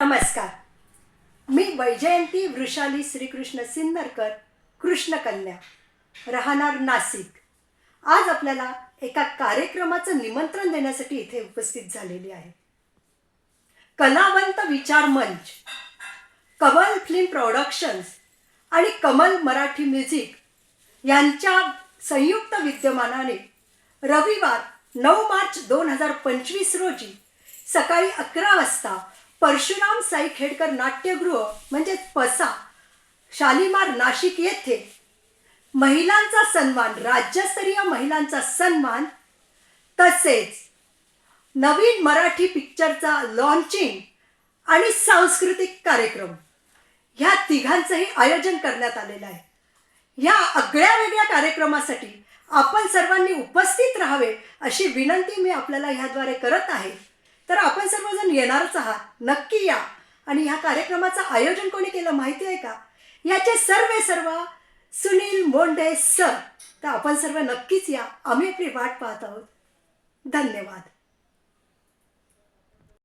नमस्कार. मी वैजयंती वृषाली श्रीकृष्ण सिन्नरकर कृष्णकन्या. राहणार नाशिक. आज आपल्याला एका कार्यक्रमाचं निमंत्रण देण्यासाठी इथे उपस्थित झालेली आहे. कलावंत विचार मंच कमल फिल्म प्रोडक्शन्स आणि कमल मराठी म्युझिक यांच्या संयुक्त विद्यमानाने रविवार नऊ मार्च दोन हजार पंचवीस रोजी सकाळी अकरा वाजता परशुराम साई खेडकर नाट्यगृह म्हणजेच पसा शालिमार नाशिक येथे. महिलांचा सन्मान राज्यस्तरीय महिलांचा सन्मान तसेच नवीन मराठी पिक्चरचा लॉन्चिंग आणि सांस्कृतिक कार्यक्रम. ह्या तिघांचंही आयोजन करण्यात आलेलं आहे. ह्या आगळ्या वेगळ्या कार्यक्रमासाठी आपण सर्वांनी उपस्थित राहावे अशी विनंती मी आपल्याला ह्याद्वारे करत आहे. तर आपण सर्वजण येणारच आहात. नक्की या. आणि ह्या कार्यक्रमाचं आयोजन कोणी केलं माहिती आहे का? याचे सर्वे सर्व सुनील मोंडे सर. तर आपण सर्व नक्कीच या. आम्ही आपली वाट पाहत आहोत. धन्यवाद.